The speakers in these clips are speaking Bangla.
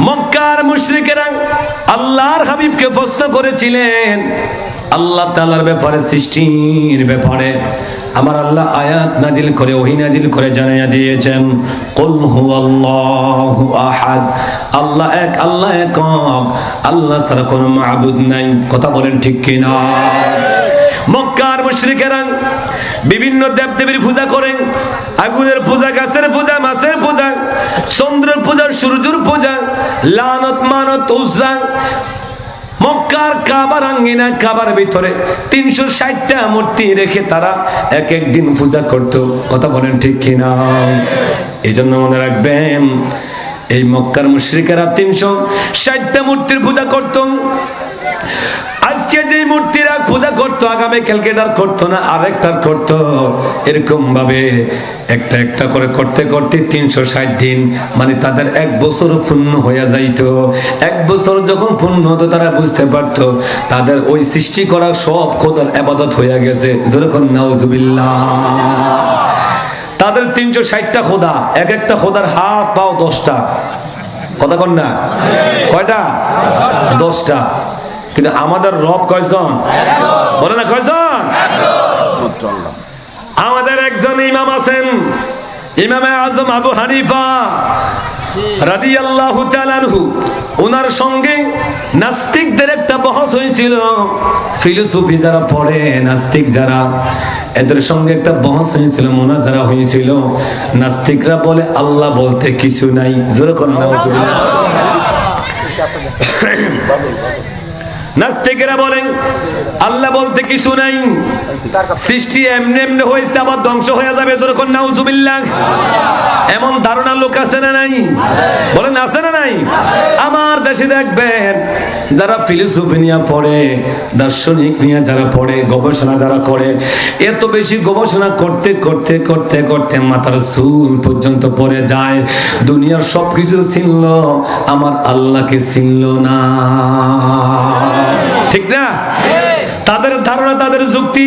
মক্কার মুশরিকেরা আল্লাহর হাবিবকে প্রশ্ন করেছিলেন, আল্লাহ তাআলার ব্যাপারে, সৃষ্টির ব্যাপারে। আমার আল্লাহ আয়াত নাজিল করে, ওহি নাজিল করে জানাইয়া দিয়েছেন, কুল হুয়াল্লাহু আহাদ। আল্লাহ এক আল্লাহ এক আল্লাহ ছাড়া কোনো মাবুদ নাই। কথা বলেন ঠিক কিনা? মক্কার মুশরিকেরা বিভিন্ন দেবদেবীর পূজা করে, আগুনের পূজা, গাছের পূজা, মাছের পূজা, চন্দ্রের পূজা, সূর্যের পূজা, লানত, মানত, উজ্জা। মক্কার কাবার আঙ্গিনা, কাবার ভিতরে তিনশো ষাটটা মূর্তি রেখে তারা এক এক দিন পূজা করত। কথা বলেন ঠিক কিনা? এই জন্য মনে রাখবেন, এই মক্কার মুশ্রিকেরা তিনশো ষাটটা মূর্তির পূজা করত। আজকে যে মূর্তিরা পূজা করতো, আগামী ক্যালকেটার করতো না আরেকটার করতো। এরকম ভাবে একটা একটা করে করতে করতে তিনশো ষাট দিন মানে তাদের এক বছর পূর্ণ হয়ে যাইতো। এক বছর যখন পূর্ণ হতো, তারা বুঝতে পারতো, তাদের ওই সৃষ্টি করা সব খোদার আবাদত হয়ে গেছে। যেরকম নাউজুবিল্লাহ। তাদের তিনশো ষাটটা খোদা, এক একটা খোদার হাত, পাও দশটা। কথা কন না? কয়টা? দশটা। কিন্তু আমাদের রব কয়জন? বলে না কয়জন? আমাদের একজন ইমাম আছেন ইমামে আজম আবু হানিফা রাদিয়াল্লাহু তাআলাহু ওনার সঙ্গে নাস্তিকদের একটা বহস হয়েছিল। ফিলোসফি যারা পড়ে নাস্তিক যারা এদের সঙ্গে একটা বহস হয়েছিল মোনাজারা হয়েছিল। নাস্তিকরা বলে আল্লাহ বলতে কিছু নাই। জোরে করেন না নাস্তিকেরা বলেন আল্লাহ বলতে কিছু নাই। সৃষ্টি এমনি এমনি হয়েছে, আবার ধ্বংস হয়ে যাবে যখন নাউজুবিল্লাহ এমন ধারণা লোক আছে না নাই? বলেন, আছে না নাই? আমার দেশে দেখবেন, যারা ফিলোসফি নিয়ে পড়ে, দার্শনিক নিয়ে যারা পড়ে, গবেষণা যারা করে, এত বেশি গবেষণা করতে করতে করতে করতে মাথার চুল পর্যন্ত পড়ে যায়। দুনিয়ার সব কিছু ছিল আমার আল্লাহকে ছিল না। ঠিক না? তাদের ধারণা, তাদের যুক্তি।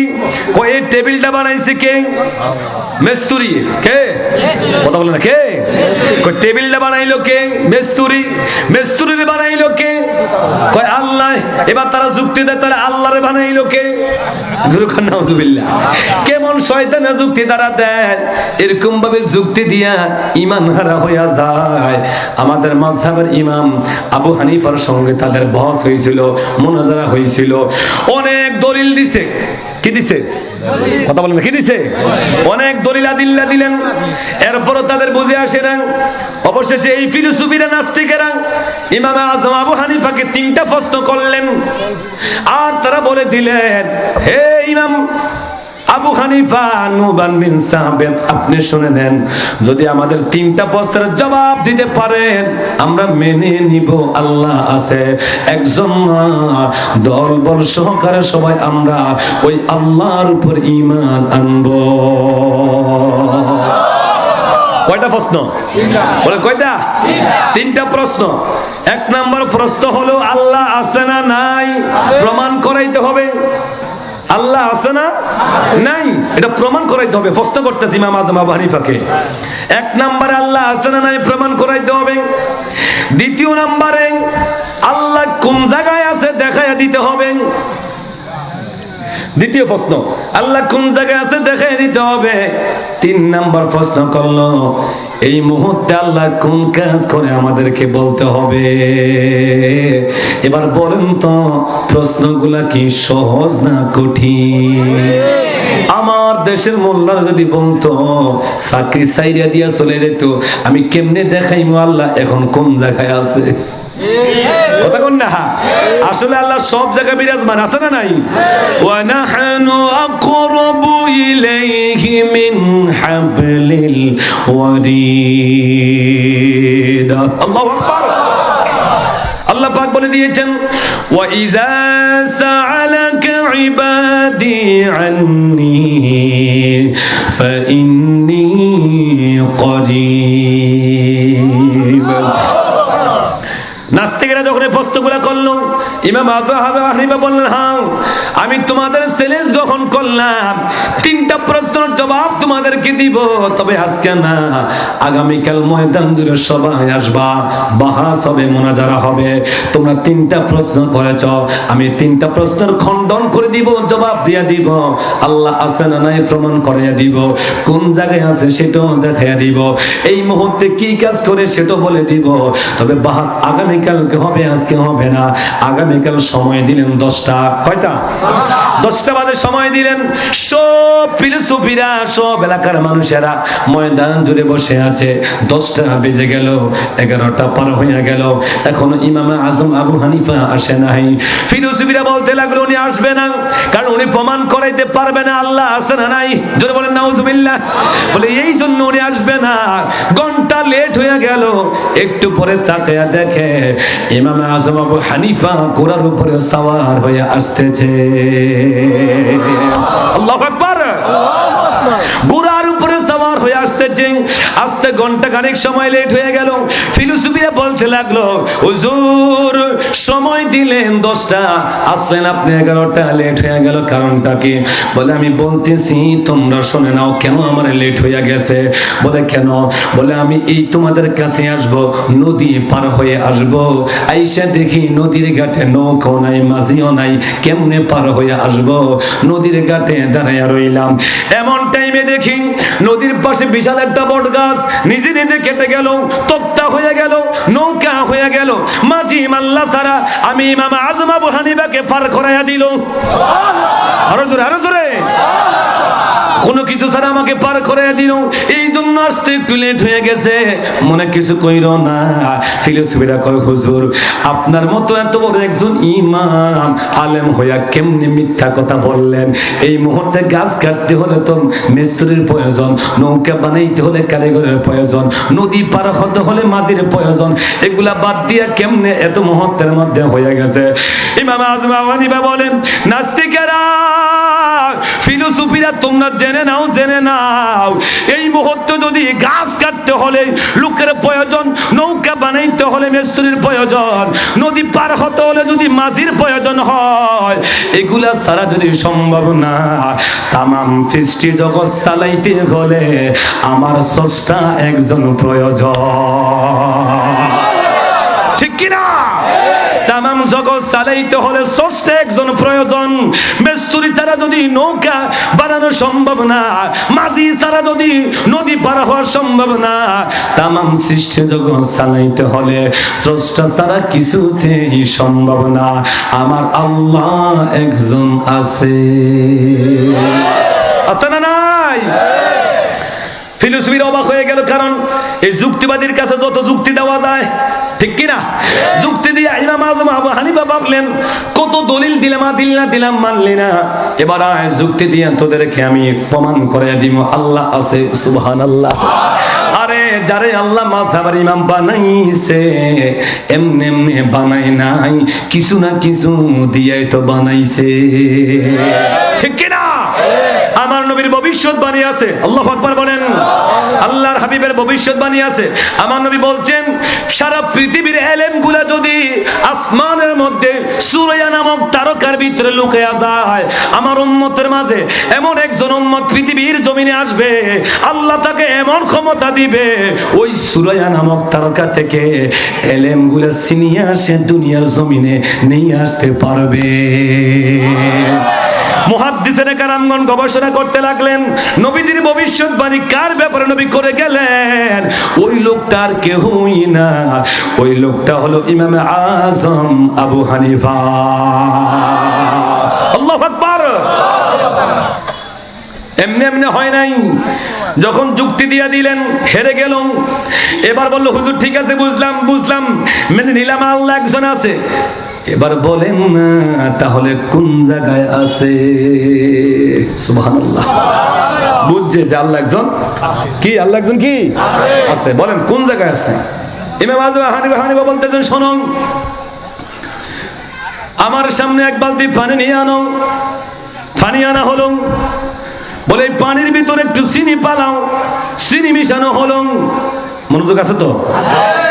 এই টেবিলটা বানাইছে কে? মেস্তুরি। কে? কথা বলে না, কে? টেবিলটা বানাইলো কে? মেস্তুরি। মেস্তুরি বানাইলো কে? কই আল্লাহ। এবার তারা যুক্তি দেয় তাহলে আল্লাহরে বানাইলো কে? জুরুখান নাউজুবিল্লাহ কেমন শয়তানা যুক্তি তারা দেয়, এরকম ভাবে যুক্তি দিয়া ইমান হারা হইয়া যায়। আমাদের মাযহাবের ইমাম আবু হানিফার সঙ্গে তাদের বহস হয়েছিল, মোনাজারা হয়েছিল। অনেক দলিল দিছে। কি দিছে? কথা বলেন কি দিছে? অনেক দলিল আদিল্লা দিলেন। এরপরও তাদের বুঝে আসে না। অবশেষে এই ফিলোসফিরা নাস্তিকেরা ইমাম আজম আবু হানিফাকে তিনটা প্রশ্ন করলেন। আর তারা বলে দিলেন, হে ইমাম আবু হানিফা নুবান বিন সাহাবেদ আপনি শুনে নেন যদি আমাদের তিনটা প্রশ্নের জবাব দিতে পারেন আমরা মেনে নিব আল্লাহ আছে। একজন দল বল সহকারে সবাই আমরা ওই আল্লাহর উপর ঈমান আনব। কয়টা প্রশ্ন? বলে কয়টা? তিনটা। প্রশ্ন। এক নাম্বার প্রশ্ন হলো আল্লাহ আছে না নাই? প্রমাণ করাইতে হবে আল্লাহ আছে না? নাই। এটা প্রমাণ করাইতে হবে। প্রশ্ন করতেছি ইমাম আজম আবু হানিফাকে। এক নাম্বারে আল্লাহ আছে না নাই প্রমাণ করাইতে হবে। দ্বিতীয় নাম্বারে আল্লাহ কোন জায়গায় আছে দেখাইয়া দিতে হবে। দ্বিতীয় প্রশ্ন, আল্লাহ কোন জায়গায় আছে দেখাই দিতে হবে। তিন নাম্বার প্রশ্ন করল এই মুহূর্তে আল্লাহ কোন কাজ করে আমাদেরকে বলতে হবে? এবার বলেন তো, প্রশ্নগুলা কি সহজ না কঠিন? আমার দেশের মোল্লার যদি বলতো, চাকরি সাইরিয়া দিয়া চলে যেত, আমি কেমনে দেখাইমু আল্লাহ? এখন কোন জায়গায় আছে? আসলে আল্লাহ সব জায়গায় বিরাজমান, আছে না নাই? হাবলিল ওয়ারিদ। আল্লাহু আকবার। আল্লাহ পাক বলে দিয়েছেন, ওয়া ইযা সাআলাকা ইবাদি আন্নি ফাইন্নী নাস্তিকেরা যখন এই করল, ইমাম আজহার হানিফা বললেন হ্যাঁ আমি তোমাদের গ্রহণ করলাম। তিনটা প্রশ্নের জবাব তোমাদেরকে দিব, তবে আজকে না, আগামীকাল ময়দান জুড়ে সবাই আসবা, বাহাস হবে, মোনাজারা হবে। তোমরা তিনটা প্রশ্ন করেছ, আমি তিনটা প্রশ্নের খণ্ডন করে দিব, জবাব দিয়ে দিব। আল্লাহ আছে না নাই প্রমাণ করাইয়া দিব, কোন জায়গায় আছে সেটাও দেখাইয়া দিব। এই মুহূর্তে কি কাজ করে সেটা বলে দিব, তবে বাহাস আগামীকালকে হবে, আজকে হবে না। আগামীকাল সময় দিলেন দশটা। কয়টা? দশটা বাজে সময় দিলেন। সব ফিলোসফিরা, সব এলাকার মানুষেরা ময়দান জুড়ে বসে আছে। দশটা বেজে গেল, এগারোটা পার হইয়া গেল। এখনও ইমামে আজম আবু হানিফা আসে নাই। ফিলোসফিরা বলতে লাগল, উনি আসবে না, কারণ উনি প্রমাণ করাইতে পারবে না, আল্লাহ আসে না নাই। জোরে বলেন, নাউজুবিল্লাহ। বলে, এই জন্য উনি আসবে না। ঘণ্টা লেট হয়ে গেল, একটু পরে তাকায়া দেখে ইমাম আজম আবু হানিফা ঘোড়ার উপরে সাওয়ার হয়ে আসতেছে। আল্লাহু আকবার। আসতে ঘণ্টা খানিক সময় লেট হয়ে গেল। ফিলোসফিরা বলতে লাগল, হুজুর, সময় দিলেন দশটা, আসলেন আপনি এগারোটা, লেট হয়ে গেল, কারণটা কি? বলে, আমি বলতেছি, তোমরা শুনে নাও কেন আমার লেট হয়ে গেছে? বলে, কেন? বলে, আমি এই তোমাদের কাছে আসব, নদী পার হয়ে আসব। আইসা দেখি নদীর ঘাটে নৌকো নাই, মাঝিও নাই, কেমনে পার হয়ে আসব? নদীর ঘাটে দাঁড়াইয়া রইলাম। এমন টাইমে দেখি নদীর পাশে বিশাল একটা বট গাছ নিজে নিজে কেটে গেল তক্তা হয়ে গেল, নৌকা হয়ে গেল। মাঝি মাল্লা সারা, আমি ইমাম আজম আবু হানিফাকে পার করাইয়া দিল। আরও জোরে আরও জোরে। কোনো কিছু ছাড়া আমাকে পার করে দিল। এই জন্য আসতে একটু লেট হয়ে গেছে। মনে কিছু কইর না। ফিলোসফিরা কয়, হুজুর, আপনার মতো এত বড় একজন ইমাম, আলেম হইয়া কেমনে মিথ্যা কথা বললেন? এই মুহূর্তে গাছ কাটতে হলে তো মিস্ত্রির প্রয়োজন, নৌকা বানাইতে হলে কারিগরের প্রয়োজন, নদী পার হতে হলে মাঝির প্রয়োজন। এগুলা বাদ দিয়া কেমনে এত মুহূর্তের মধ্যে হয়ে গেছে? ইমাম আজম বলেন, নাস্তিকেরা ফিলোসফিরা তোমরা জেনে নাও জেনে নাও। এই মুহূর্তে যদি গাছ কাটতে হলে লোকের প্রয়োজন, নৌকা বানাইতে হলে মিস্ত্রির প্রয়োজন, নদী পার হতে হলে যদি মাঝির প্রয়োজন হয়, এগুলা ছাড়া যদি সম্ভব না, তামাম সৃষ্টি জগৎ চালাইতে হলে আমার স্রষ্টা একজন প্রয়োজন। ঠিক কিনা? তামাম জগৎ চালাইতে হলে স্রষ্টা একজন প্রয়োজন। ছাড়া যদি নৌকা বানানো সম্ভব না, মাঝি ছাড়া যদি নদী পার হওয়া সম্ভব না, তামাম সৃষ্টি জগৎ চালাইতে হলে স্রষ্টা ছাড়া কিছুতেই সম্ভব না। আমার আল্লাহ একজন আছে। আছে না নাই? ফিলোসফির অবাক হয়ে গেল, কারণ এই যুক্তিবাদীর কাছে যত যুক্তি দেওয়া যায় ঠিক কিনা? যুক্তি দিয়ে ইমাম আজম আবু হানিফা ভাবলেন, কত দলিল দিলাম দিল না দিলাম মানলি না। এবার আয়, যুক্তি দিয়ে তোদেরকে আমি প্রমাণ করে দিব, আল্লাহ আছে সুবহান আল্লাহ আরে, যারে আল্লাহ মাঝহাবার ইমাম বানাইছে, এমনি এমনি বানাই নাই, কিছু না কিছু দিয়ে তো বানাইছে। ঠিক কিনা? আমার নবীর ভবিষ্যৎবাণী আছে, আল্লাহ আকবার বলেন। হাবিবের ভবিষ্যৎবাণী আছে। আমার নবী বলছেন, সারা পৃথিবীর এলেমগুলা যদি আসমানের মধ্যে সুরাইয়া নামক তারকার ভিতরে লুকিয়ে যায়, আমার উম্মতের মাঝে এমন একজন উম্মত পৃথিবীর জমিনে আসবে, আল্লাহ তাকে এমন ক্ষমতা দিবে, ওই সুরাইয়া নামক তারকা থেকে এলেমগুলা ছিনিয়ে আসে দুনিয়ার জমিনে নিয়ে আসতে পারবে। মুহাদ্দিসের কারামগণ গবেষণা করতে লাগলেন, নবীজির ভবিষ্যৎবাণী কার ব্যাপারে নবী করে গেলেন? ওই লোকটা আর কেউই না। ওই লোকটা হলো ইমাম আজম আবু হানিফা। আল্লাহু আকবার। এমনি এমনি হয় নাই। যখন যুক্তি দিয়া দিলেন, হেরে গেল। এবার বলল, হুজুর, ঠিক আছে, বুঝলাম বুঝলাম। মেনে নিলাম, আল্লাহ একজন আছে। এবার বলেন না, তাহলে কোন জায়গায় আছে? সুবহানাল্লাহ। বুঝছে যে আল্লাহ একজন কি? আল্লাহ একজন কি? আছে। বলেন, কোন জায়গায় আছে? ইমাম আজম হানিফা হানিফা বলতেছেন শোনো আমার সামনে এক বালতি পানি নিয়ে আনো। পানি আনা হলো। বলে পানির ভিতরে একটু চিনি পালাও। চিনি মিশানো হলো। মনোযোগ আছে তো?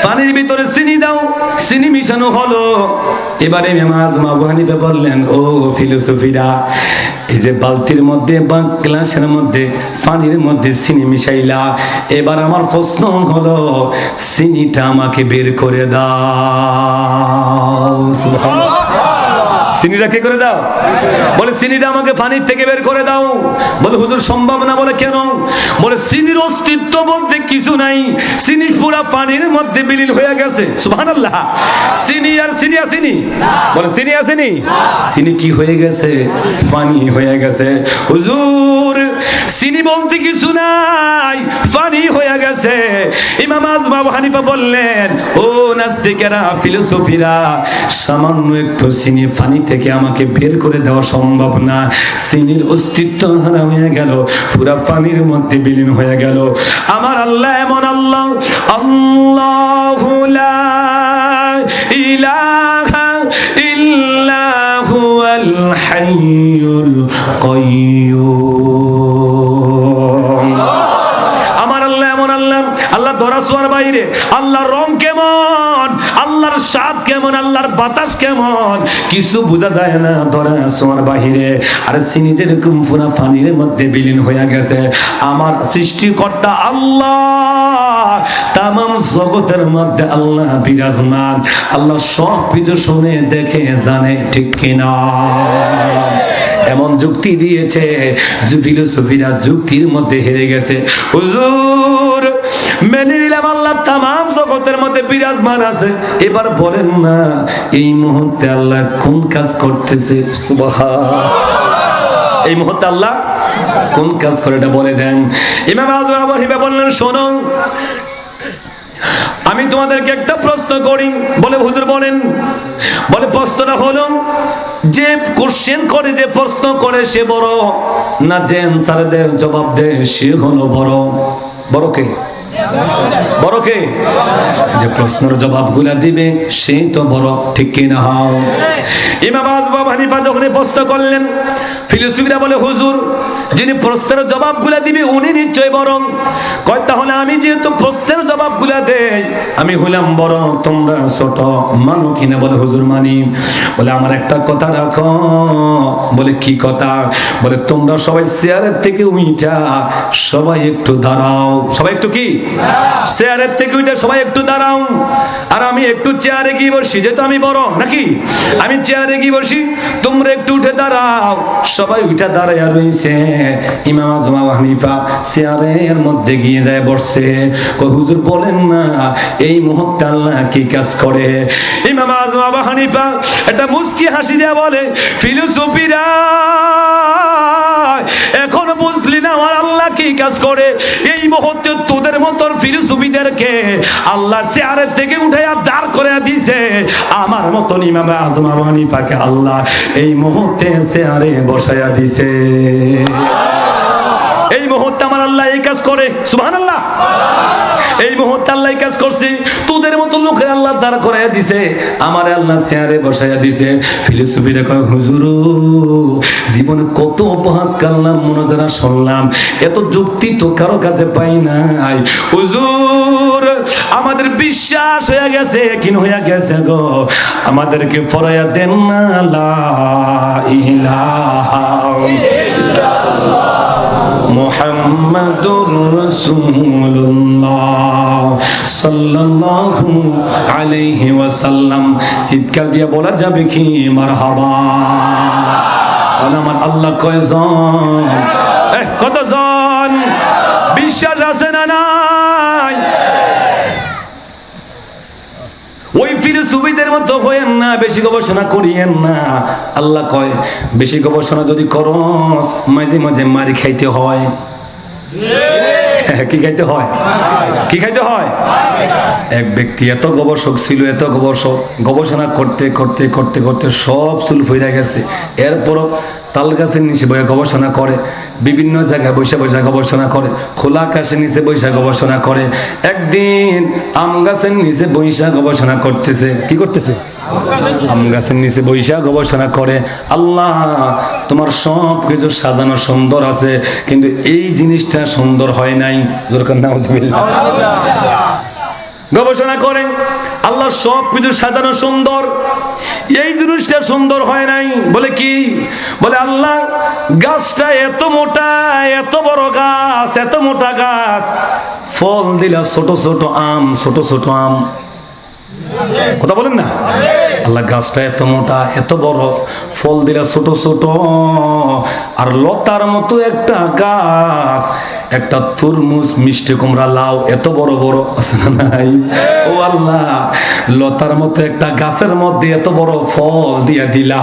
পানির ভিতরে চিনি দাও। চিনি মিশানো হলো এবারে মেমাজ আবু বললেন, ও ফিলোসফিরা, এই যে বালতির মধ্যে বা গ্লাসের মধ্যে পানির মধ্যে চিনি মিশাইলা, এবার আমার প্রশ্ন হলো চিনিটা আমাকে বের করে দাও। চিনিটা করে দাও? বলে চিনিটা আমাকে পানির থেকে বের করে দাও। বলে, হুজুর, সম্ভব না। বলে, কেন? বলে চিনির অস্তিত্ব বলতে কিছু নাই। চিনি পুরা পানির মধ্যে বিলীন হয়ে গেছে। সুবহানাল্লাহ। চিনি আর চিনি আসেনি বলে চিনি আসেনি চিনি কি হয়ে গেছে? পানি হয়ে গেছে। হুজুর চিনি বলতে কিছু নাই। পানি হয়ে গেছে। ইমাম আজমা হানিফা বললেন, ও নাস্তিকেরা, ফিলোসফিরা, সামান্য একটু চিনি পানি থেকে আমাকে বের করে দেওয়া সম্ভব না। চিনির অস্তিত্ব হারা হয়ে গেল, পুরা পানির মধ্যে বিলীন হয়ে গেল। আমার আল্লাহ এমন আল্লাহ আল্লাহ আমার আল্লাহ এমন আল্লাহ আল্লাহ ধরা বাইরে, আল্লাহ রং আল্লাহর স্বাদ কেমন, আল্লাহর বাতাস কেমন? কিছু বোঝা যায় না ধরা ছোঁয়ার বাহিরে। আর চিনি যেরকম পুরা পানির মধ্যে বিলীন হয়ে গেছে। আমার সৃষ্টিকর্তা আল্লাহ, তামাম জগতের মধ্যে আল্লাহ বিরাজমান। আল্লাহ সব কিছু শুনে, দেখে, জানে, ঠিক কিনা? এমন যুক্তি দিয়েছে ফিলোসফিরা যুক্তির মধ্যে হেরে গেছে। হুজুর! মেনে নিলাম আল্লাহ তামাম জগতের মধ্যে বিরাজমান আছে। এবার বলেন না, এই মুহূর্তে আল্লাহ কোন কাজ করতেছে? সুবহান এই মুহূর্তে আল্লাহ কোন কাজ করে এটা বলে দেন। ইমাম আজম আবু হানিফা বললেন, শোনো, আমি তোমাদেরকে একটা প্রশ্ন করি। বলে হুজুর বলেন, বলে প্রশ্নটা হলো, যে কোশ্চেন করে, যে প্রশ্ন করে সে বড়? না যে অ্যান্সার দেয়, জবাব দেয়, সে হলো বড়। বড় কে? বড় কে? যে প্রশ্নের দিবে তো বড়, ঠিক হাও। ইমাম আজম হানিফা যখন প্রশ্ন করলেন বলে, হুজুর, যিনি প্রশ্নের দিবে, উনি নিশ্চয় বড়। কয়, তাহলে আমি যেহেতু প্রশ্নের দেই, আমি হইলাম বড়, তোমরা ছোট, মানো কিনা বলে, হুজুর, মানি। বলে, আমার একটা কথা রাখো। বলে, কি কথা? বলে, তোমরা সবাই চেয়ারের থেকে উইটা সবাই একটু দাঁড়াও। সবাই একটু কি? চেয়ারের থেকে উইটা সবাই একটু দাঁড়াও। আর আমি একটু চেয়ারে গিয়ে বসি, যেহেতু আমি বড়, নাকি? আমি চেয়ারে গিয়ে বসি, তোমরা একটু উঠে দাঁড়াও। সবাই উঠে দাঁড়াইয়া রয়েছে ইমাম হানিফা চেয়ারের মধ্যে গিয়ে যায় বসছে। কই হুজুর, বলেন না, এই মুহূর্তে আল্লাহ কি কাজ করে? ইমাম আজম হানিফা একটা মুস্কি হাসি দেয়া বলে, ফিলোসফিরা এখন বুঝলি না আমার আল্লাহ কি কাজ করে? এই মুহূর্তে তোদের মতন ফিলোসফিদেরকে আল্লাহ চেয়ারের থেকে উঠাইয়া দাঁড় করে দিছে। আমার মতন ইমাম আজম হানিফাকে আল্লাহ এই মুহূর্তে চেয়ারে বসাইয়া দিছে। এই মুহূর্তে আমার আল্লাহ এই কাজ করে। সুবহান আল্লাহ এই মুহূর্তে আল্লাহ এই কাজ করছে। মতো দাঁড় করাইয়া দিছে, আমার আল্লাহ চেয়ারে বসাইয়া দিছে। ফিলোসফিরা কয়, হুজুর, জীবনে কত উপহাস কাল্লাম মনোজারা শুনলাম। এত যুক্তি তো কারও কাছে পাই নাই। হুজুর, আমাদের বিশ্বাস হয়ে গেছে কিন হয়ে গেছে গো। আমাদেরকে পড়াইয়া দেন না, লা ইলাহা মোহাম্মদুর রসুল্লাহ সাল্লাল্লাহু আলাইহি ওয়াসাল্লাম। শীতকাল দিয়ে বলা যাবে কি? মারহাবা। আর আমার আল্লাহ কয়জন? কতজন? বিশ্বাস আছে না নাই ওই ফিলোসফিদের মতো হইয়েন না, বেশি গবেষণা করিয়েন না। আল্লাহ কয়, বেশি গবেষণা যদি করস, মাঝে মাঝে মারি খাইতে হয়। কি খাইতে হয়? কি খাইতে হয়? এক ব্যক্তি এত গবেষক ছিল, এত গবেষক, গবেষণা করতে করতে করতে করতে সব চুল ফইরা গেছে। এরপরও তাল গাছের নিচে বসে গবেষণা করে, বিভিন্ন জায়গায় বসে বসে গবেষণা করে, খোলা আকাশের নিচে বৈশা গবেষণা করে। একদিন আম গাছের নিচে বৈশা গবেষণা করতেছে। কি করতেছে? আম গাছের নিচে বৈশা গবেষণা করে, আল্লাহ, তোমার সব কিছু সাজানো সুন্দর আছে, কিন্তু এই জিনিসটা সুন্দর হয় নাই। নাউজুবিল্লাহ গবেষণা করে, আল্লাহ সব কিছু সাজানো সুন্দর। এই জিনিসটা সুন্দর হয় নাই। বলে কি? বলে, আল্লাহ, গাছটা এত মোটা, এত বড় গাছ, এত মোটা গাছ। ফল দিলা ছোট ছোট আম, ছোট ছোট আম। কথা বলেন না? আল্লাহ, গাছটা এত মোটা, এত বড়, ফল দিলা ছোট ছোট, আর লতার মতো একটা গাছ। একটা তরমুজ মিষ্টি কুমড়া, লাউ এত বড় বড় আছে না নাই? ও আল্লাহ, লতার মতো একটা গাছের মধ্যে এত বড় ফল দিয়া দিলা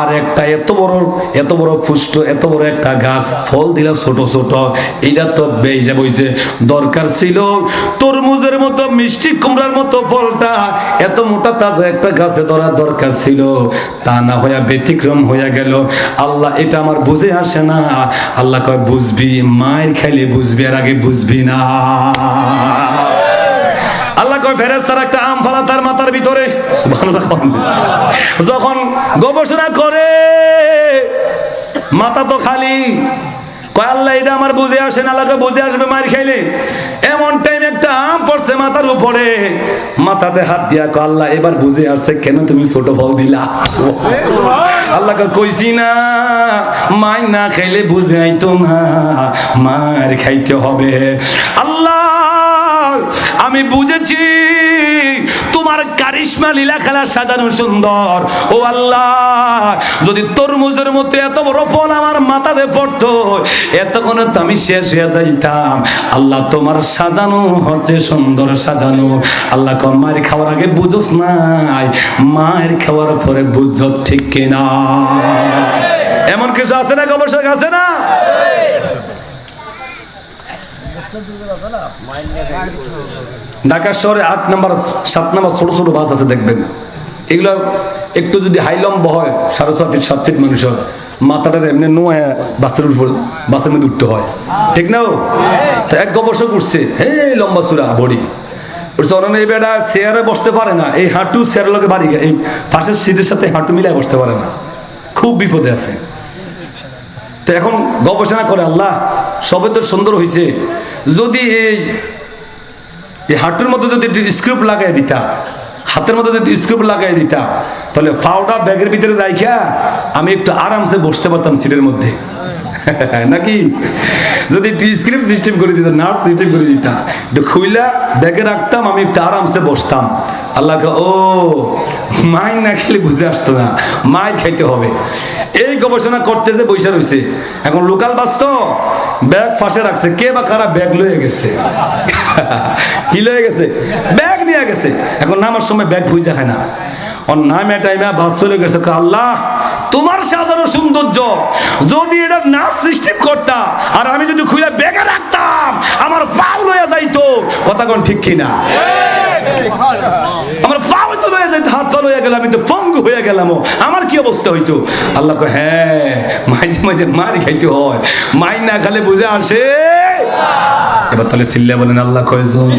আর একটা এত বড় এত বড় পুষ্ট, এত বড় একটা গাছ, ফল দিলা ছোট ছোট। এটা তো বেজে বইছে দরকার ছিল। তরমুজের মতো, মিষ্টি কুমড়ার মতো ফলটা, এত মোটা তাজা একটা গাছে ধরা দরকার ছিল। তা না হইয়া ব্যতিক্রম হইয়া গেল। আল্লাহ এটা আমার বুঝে আসে না। আল্লাহ কয়, বুঝবি মায়ের খেলে বুঝবি আর আগে বুঝবি না আল্লাহ কয় ফেরেস্তার একটা আম ফালা তার মাথার ভিতরে। যখন গবেষণা করে, মাথা তো খালি কয় আল্লাহ এটা আমার বুঝে আসে না বুঝে আসবে মার খাইলে। এমন টাইম একটা আম পড়ছে মাথার উপরে। মাথাতে হাত দিয়া কয় আল্লাহ এবার বুঝে আসছে কেন তুমি ছোট ফল দিলা? আল্লাহকে কইছি না মাই না খাইলে বুঝে আইতো না মার খাইতে হবে। আল্লাহ আমি বুঝেছি তোমার কারিশমা লীলা খেলা সাজানো সুন্দর। ও আল্লাহ, যদি তরমুজের মতো এত বড় ফল আমার মাথাতে পড়তো, এতক্ষণে তো আমি শেষ হয়ে যাইতাম। আল্লাহ, তোমার সাজানো হচ্ছে সুন্দর সাজানো। আল্লাহ কম মায়ের খাওয়ার আগে বুঝোস নাই। মায়ের খাওয়ার পরে বুঝছ ঠিক কিনা? এমন কিছু আছে না গবেষক? আছে না? ঢাকা শহরে আট নাম্বার, সাত নাম্বার ছোট ছোট বাস আছে দেখবেন। এগুলো একটু যদি হাইলম্ব হয়, সাড়ে ছ ফিট সাত ফিট মানুষের মাথাটার এমনি নোয়া বাসের উপর, বাসের মধ্যে উঠতে হয়। ঠিক না ও? তো এক গবেষক উঠছে হে লম্বা চূড়া বডি। উঠছে এই বেটা চেয়ারে বসতে পারে না। এই হাঁটু চেয়ারের লোকে বাড়ি এই পাশের সিটের সাথে হাঁটু মিলাই বসতে পারে না। খুব বিপদে আছে। তো এখন গবেষণা করে আল্লাহ, সবে তো সুন্দর হয়েছে যদি এই এই হাঁটুর মধ্যে যদি স্ক্রুপ লাগাই দিতা, হাতের মধ্যে যদি স্ক্রুপ লাগাই দিতা, তাহলে ফাউডা ব্যাগের ভিতরে রাইখা আমি একটু আরামসে বসতে পারতাম সিটের মধ্যে। নাকি? যদি একটু স্ক্রিপ্ট সিস্টেম করে দিতাম নার্স সিস্টেম করে দিতাম একটু খুইলা ব্যাগে রাখতাম, আমি একটু আরামসে বসতাম। আল্লাহকে ও, মাই না খেলে বুঝে আসতো না, মাই খাইতে হবে। এই গবেষণা করতেছে বৈশা রয়েছে এখন লোকাল বাস তো ব্যাগ ফাঁসে রাখছে, কে বা কারা ব্যাগ লয়ে গেছে? কি লয়ে গেছে। ব্যাগ নিয়ে গেছে। এখন নামার সময় ব্যাগ খুঁজে খায় না। ওর নামে টাইমে বাস চলে গেছে। আল্লাহ, তোমার সাধারণ সৌন্দর্য, যদি এটা না সৃষ্টি করতাম আর আমি যদি খুলে ব্যাগে রাখতাম, আমার পাও লইয়া যাইতো। কথা কোন ঠিক কিনা? আমার পাও তো লইয়া যাইতো, হাত পা লইয়া গেলাম আমি তো পঙ্গু হয়ে গেলাম আমার কি অবস্থা হইতো? আল্লাহ কয় হ্যাঁ মাঝে মাঝে মার খাইতে হয়। মাই না খালে বুঝে আসে এবার তাহলে সিল্লা বলেন আল্লাহ কয়জন?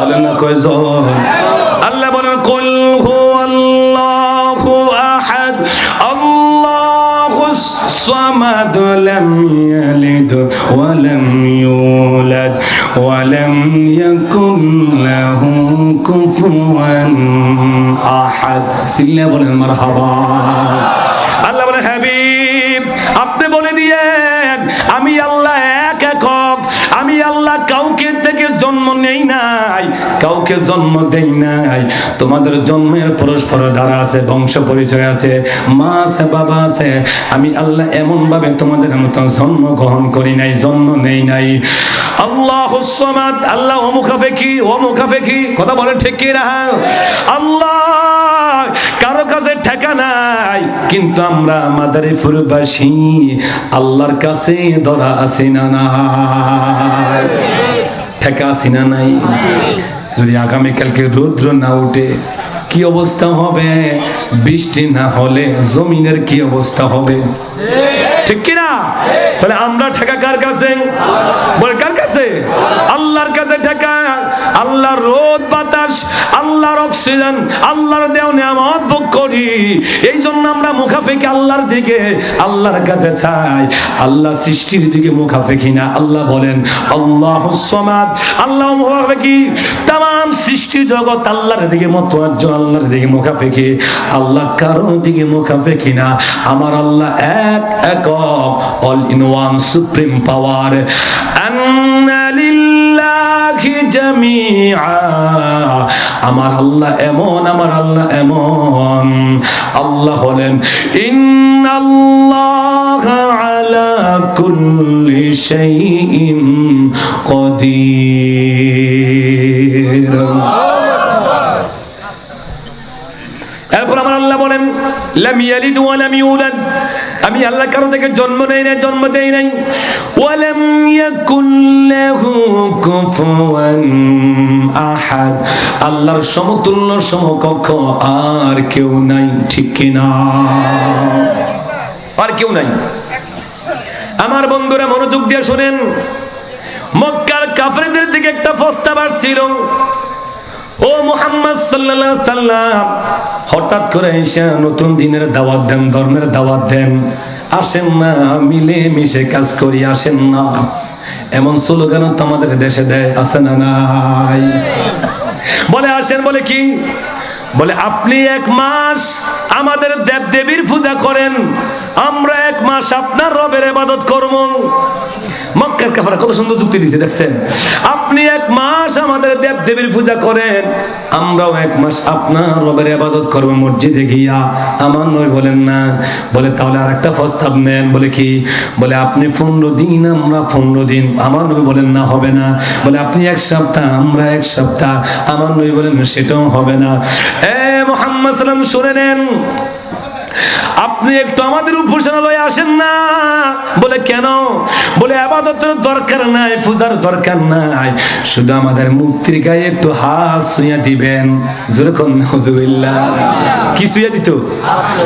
বলেন না কয়জন? আল্লাহ বলেন কুল হুয়াল্লাহু আহাদ আল্লাহুস সামাদ লাম ইয়ালিদ ওয়া লাম ইউলাদ ওয়া লাম ইয়াকুল লাহু কুফুয়ান আহাদ। সিল্লা বলেন মারহাবা। আল্লাহ বলেন হাবিব। নাই, কাউকে জন্ম নাই। তোমাদের জন্মের পরস্পর দ্বারা আছে, বংশ পরিচয় আছে, মা আছে, বাবা আছে। আমি আল্লাহ এমন ভাবে তোমাদের মতো জন্ম গ্রহণ করি নাই, জন্ম নেই নাই। আল্লাহ আল্লাহ অমুখাফেকি অমুখাফেকি কথা বলে ঠিক কি না? আল্লাহ, কারও কাছে ঠেকা নাই। কিন্তু আমরা মাদারীপুরবাসী আল্লাহর কাছে ধরা আছি না নাই। ঠেকা সিনা নাই। যদি আগামীকালকে রৌদ্র না উঠে, কি অবস্থা হবে? বৃষ্টি না হলে জমিনের কি অবস্থা হবে? ঠিক কিনা? তাহলে আমরা ঠেকা কার কাছে? বলে কার কাছে? আল্লাহর কাছে ঠেকা। আল্লাহ রোদ বাতাস অক্সিজেন আল্লাহর দেও নিয়ামত ভোগ করি। এই জন্য আমরা মুখাফেকি আল্লাহর দিকে, আল্লাহর কাছে চাই। আল্লাহ সৃষ্টির দিকে মুখাফেকি না, আল্লাহ বলেন, আল্লাহ সমাদ। আল্লাহ মুখাফেকি তাম সৃষ্টি জগৎ আল্লাহর দিকে মতোয়াজ্য আল্লাহর দিকে মুখাফেকি। আল্লাহ কারোর দিকে মুখাফেকি না। আমার আল্লাহ এক একক all in one supreme power. আমার আল্লাহ এমন, আমার আল্লাহ এমন। আল্লাহ হলেন, ইন্নাল্লাহ আলা কুল্লি শাইইন কদির এরপর আমার আল্লাহ বলেন, লাম ইয়ালিদ ওয়া লাম ইউলাদ। আমি আল্লাহ কারও থেকে জন্ম নেই না জন্ম দেই নাই। ওয়ালাম ইয়াকুল লাহু কুফুয়ান আহাদ। আল্লাহর সমতুল্য সমকক্ষ আর কেউ নাই, ঠিক কি না আর কেউ নাই। আমার বন্ধুরা মনোযোগ দিয়ে শুনেন, মক্কার কাফেরদের দিকে একটা প্রস্তাব আসছিল। ও মোহাম্মদ সাল্লাল্লাহু সাল্লাম, হঠাৎ করে এসে নতুন দিনের দাওয়াত দেন, ধর্মের দাওয়াত দেন। আসেন না মিলে মিশে কাজ করি, আসেন না। এমন স্লোগানও তো আমাদের দেশে দেয়, আছে না নাই? বলে আসেন, বলে কি? বলে, আপনি এক মাস আমাদের দেব দেবীর পূজা করেন, আমরা এক মাস আপনার রবের ইবাদত করব। কাফারা, কত সুন্দর যুক্তি দিছে দেখছেন? আপনি এক মাস আমাদের দেব দেবীর পূজা করেন, আমরাও এক মাস আপনার রবের ইবাদত করব মসজিদে গিয়া। আমার নয় বলেন না, বলে তাহলে আর একটা প্রস্তাব নেন, বলে কি? বলে আপনি পনেরো দিন, আমরা পনেরো দিন। আমার নবী বলেন না, হবে না। বলে আপনি এক সপ্তাহ, আমরা এক সপ্তাহ। আমার নবী বলেন সেটাও হবে না। এ মোহাম্মদ সাল্লাম, শুনে নেন। আপনি একটু আমাদের উপাসনালয়ে আসেন না। বলে, কেন? বলে, আবাদতের দরকার নাই, পূজার দরকার নাই। শুধু আমাদের মূর্তির গায়ে একটু হাত শুইয়া দিবেন। যেরকম নজুবিল্লাহ কি শুইয়া দিত?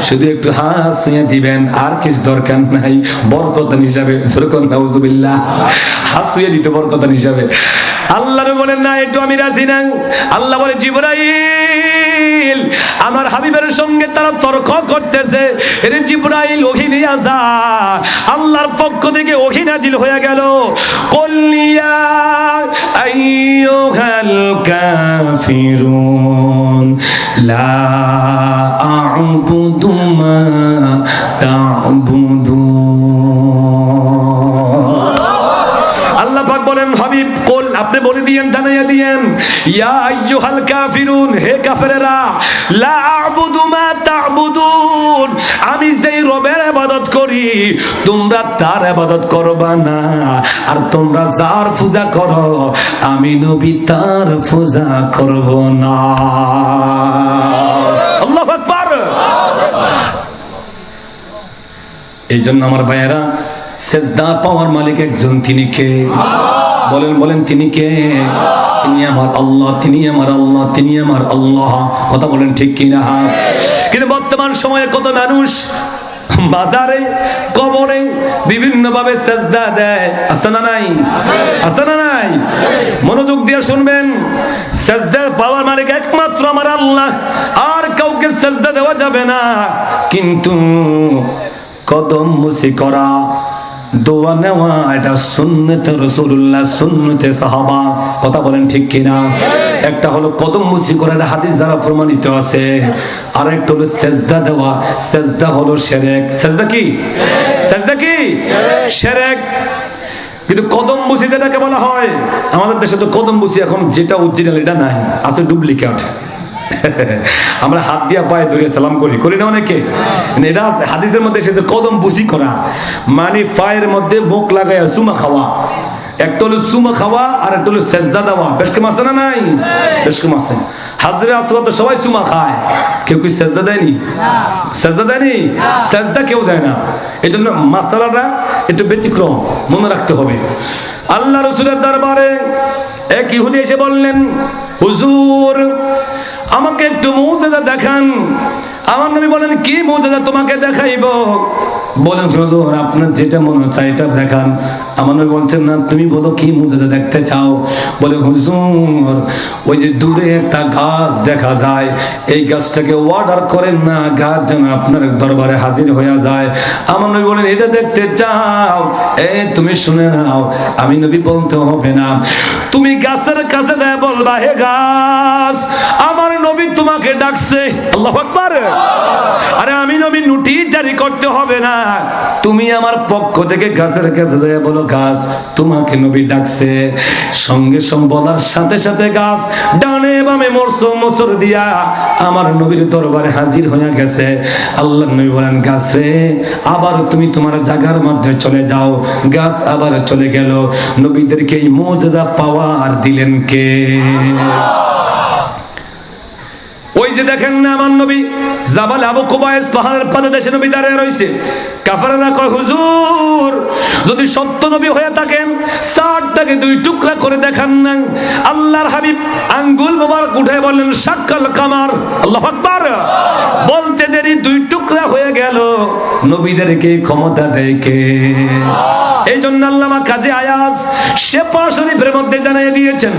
শুধু একটু হাত শুইয়া দিবেন, আর কিছু দরকার নাই বরকতান হিসাবে। যেরকম নজুবিল্লাহ হাত শুইয়া দিত বরকতান হিসাবে। আল্লাহ বলেন না, একটু আমি রাজি না। আল্লাহ বলে জিবরাইল, আমার হাবিবের সঙ্গে তারা তর্ক করতেছে। এরে জিবরাইল ওহি নিয়ে যা আল্লাহর পক্ষ থেকে ওহি নাজিল হয়ে গেল। কল্লিয়া, আইয়ুহাল কাফিরুন, লা আ'বুদু মা তা'বুদুন। আল্লাহ পাক বলেন, হাবিব আপনি বলে দিয়েন, জানাইয়া দিয়েন, ইয়া আইয়ুহাল কাফিরুন, হে কাফেরেরা, লা আ'বুদু মা তা'বুদুন, আমি যেই রবের ইবাদত করি, তোমরা তার ইবাদত করবা না। আর তোমরা যার পূজা করো, আমি নবী তার পূজা করব না। আল্লাহু আকবার। এই জন্য আমার ভাইয়েরা, সেজদা পাওয়ার মালিক একজন, তিনি কে? বলেন বলেন, তিনি কে? তিনি আমার আল্লাহ, তিনি আমার আল্লাহ, তিনি আমার আল্লাহ। কথা বলেন ঠিক কিনা? কিন্তু বর্তমান সময়ে কত মানুষ বাজারে, কবরে বিভিন্ন ভাবে সেজদা দেয়। না নাই? আছে না নাই? মনোযোগ দিয়ে শুনবেন, সেজদা পাওয়ার মালিক একমাত্র আমার আল্লাহ। আর কাউকে সেজদা দেওয়া যাবে না। কিন্তু কদম মুসি করা দোয়া নেওয়া, এটা সুন্নতে রসুল্লাহ সুন্নতে সাহাবা। কথা বলেন ঠিক কিনা? একটা হলো কদম মুসি করা এটা হাদিস দ্বারা প্রমাণিত আছে আর একটা হলো সেজদা দেওয়া। সেজদা হলো সেরেক। সেজদা কি? সেজদা কি? সেরেক। কিন্তু কদম বুসি যেটাকে বলা হয়, আমাদের দেশে তো কদম বুসি এখন যেটা অরিজিনাল এটা নাই, আছে ডুপ্লিকেট আমরা হাত দিয়া পায়ে ধরে সালাম করি। করি না অনেকে? মানে এটা হাদিসের মধ্যে এসেছে, কদম বুসি করা। মানে পায়ের মধ্যে মুখ লাগাইয়া সুমা খাওয়া। একটা হলো সুমা খাওয়া, আর একটা হলো সেজদা দেওয়া। না নাই? হাজরে আসওয়াদ তো সবাই সুমা খায়। কেউ কি সেজদা দেয়নি? সেজদা দেয়নি? সেজদা কেউ দেয় না। এই জন্য মাসালাটা একটু ব্যতিক্রম মনে রাখতে হবে। আল্লাহ রসুলের দরবারে এক ইহুদি এসে বললেন, হুজুর আমাকে একটু মৌজেদা দেখান। আমার নবী বলেন, কি মজা তোমাকে দেখাইব? বলেন, হুজুর, আপনার যেটা মনে চায় এটা দেখান। আমার নবী বলছেন, না, তুমি বলো কি মজা দেখতে চাও? বলে, হুজুর, ওই যে দূরে একটা গাছ দেখা যায়। এই গাছটাকে অর্ডার করেন না, গাছ যেন আপনার দরবারে হাজির হয়ে যায়। আমার নবী বলেন, এটা দেখতে চাও? এ, তুমি শুনে নাও, আমি নবী বলতে হবে না। তুমি গাছের কাছে যায় বলবা, হে গাছ তোমাকে ডাকছে। আল্লাহ আকবার। আরে আমি নবী নোটিশ জারি করতে হবে না। তুমি আমার পক্ষ থেকে গাছের কাছে যায় বলো, গাছ, তোমাকে নবী ডাকছে। সঙ্গে সঙ্গে বলার সাথে সাথে গাছ, ডানে বামে মরছো মোচর দিয়া আমার নবীর দরবারে হাজির হয়ে গেছে। আল্লাহ নবী বলেন, গাছ রে, আবার তুমি তোমার জায়গার মধ্যে চলে যাও। গাছ আবার চলে গেল। নবীদেরকে এই মর্যাদা পাওয়ার দিলেন কে? যে দেখেন না আমার নবী? জাবাল আবু কুবায়েস পাহাড়ের পাদে দেশে নবী দাঁড়িয়ে রয়েছে কাফারেরা কয়, হুজুর, যদি সত্য নবী হয়ে থাকেন সাতটাকে দুই টুকরা করে দেখান না। আল্লাহর হাবিব আঙ্গুল মোবারক উঠে বললেন সাক্কাল কামার। আল্লাহ আকবার। বলতে দেরি, দুই টুকরা গেল নবীদেরকে ক্ষমতা কে এই জন্য আল্লামা কাজী আয়াজ শেফা শরীফের মধ্যে জানিয়ে দিয়েছেন,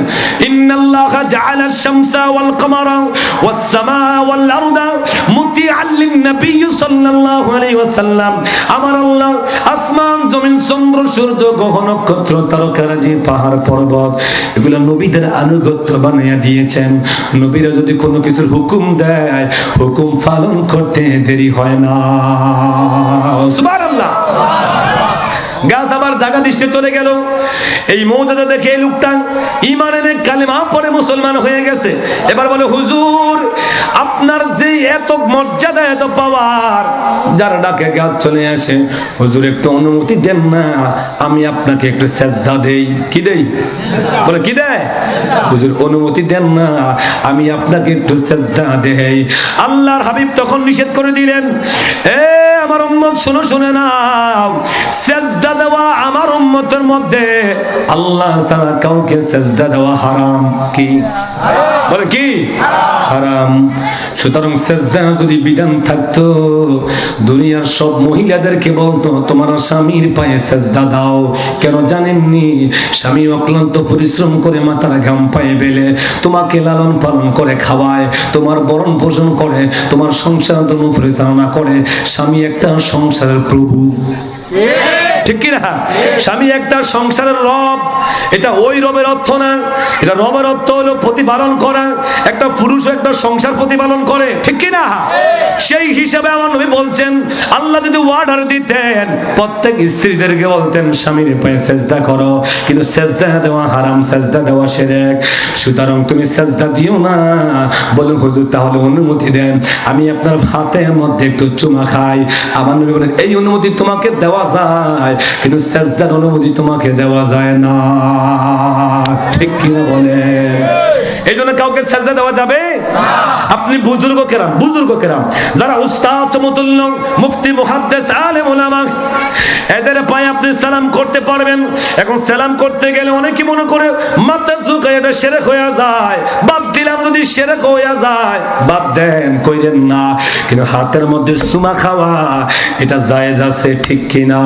ইন্নাল্লাহ জাআলা আশ-শামসা ওয়াল কামারা ওয়াস সামা ওয়াল আরদা মুতিআল লিন-নবী সাল্লাল্লাহু আলাইহি ওয়াসাল্লাম। আমার আল্লাহ, আসমান, জমিন, চন্দ্র, সূর্য, গ্রহ, নক্ষত্র তারকারাজি পাহাড়, পর্বত, এগুলো নবীদের আনুগত্য বানিয়ে দিয়েছেন। নবীরা যদি কোনো কিছুর হুকুম দেয়, হুকুম পালন করতে দেরি হয় না। গাছ আবার জায়গা দৃষ্টে চলে গেল। এই মৌজাদা দেখে এই লোকটা ইমান এনে কালেমা পরে মুসলমান হয়ে গেছে। এবার বলে, হুজুর, আপনার যে এত মর্যাদা, এত পাওয়ার, যার ডাকে গাছ চলে আসে, হুজুর, একটু অনুমতি দেন না, আমি আপনাকে একটু সেজদা দেই। কি দেই? বলে, কি দেয়? হুজুর, অনুমতি দেন না, আমি আপনাকে একটু সেজদা দেই। আল্লাহর হাবিব তখন নিষেধ করে দিলেন, এ আমার উম্মত শুনো, শুনে নাও। সেজদা দেওয়া আমার উম্মতের মধ্যে আল্লাহ ছাড়া কাউকে সেজদা দেওয়া হারাম কি? বলে কি? হারাম। সুতরাং সেজদা যদি বিধান থাকতো, দুনিয়ার সব মহিলাদেরকে বলতো, তোমার স্বামীর পায়ে সেজদা দাও। কেন জানেননি? স্বামী অক্লান্ত পরিশ্রম করে মাথার ঘাম পায়ে বেলে তোমাকে লালন পালন করে খাওয়ায়, তোমার বরণ পোষণ করে, তোমার সংসার ধর্ম পরিচালনা করে। স্বামী একটা সংসারের প্রভু। ঠিক কিনা? স্বামী একটা সংসারের রব। এটা ওই রবের অর্থ না। এটা রবের অর্থ হলো প্রতিপালন করা। একটা পুরুষ একটা সংসার প্রতিপালন করে। ঠিক কিনা? সেই হিসাবে আমার নবী বলছেন, আল্লাহ যদি ওয়ার্ডার দিতেন, প্রত্যেক স্ত্রীদেরকে বলতেন, স্বামীর পায়ে সেজদা করো, কিন্তু সেজদা দেওয়া হারাম, সেজদা দেওয়া সেরেক। সুতরাং তুমি সেজদা দিও না। বলুন, হুজুর, তাহলে অনুমতি দেন। আমি আপনার ভাতের মধ্যে একটু চুমা খাই। আমার নবী বলেন, এই অনুমতি তোমাকে দেওয়া যায়। কিন্তু সেজদার অনুমতি তোমাকে দেওয়া যায় না। ঠিক কিনা বলে এই জন্য কাউকে সেজদা দেওয়া যাবে? আপনি বুজুর্গ কেরাম বুজুর্গ কেরাম। যারা উস্তাদ, চমতুল্য, মুফতি, মুহাদ্দিস, আলেম ওলামা এদের পায়ে আপনি সালাম করতে পারবেন। এখন সালাম করতে গেলে অনেকে মনে করে, মাথা ঝুঁকায় এটা সেরেক হয়ে যায়। বাদ দিলাম যদি সেরেক হয়ে যায়। বাদ দেন, কইরেন না। কিন্তু হাতের মধ্যে সুমা খাওয়া, এটা জায়েজ আছে ঠিক কিনা?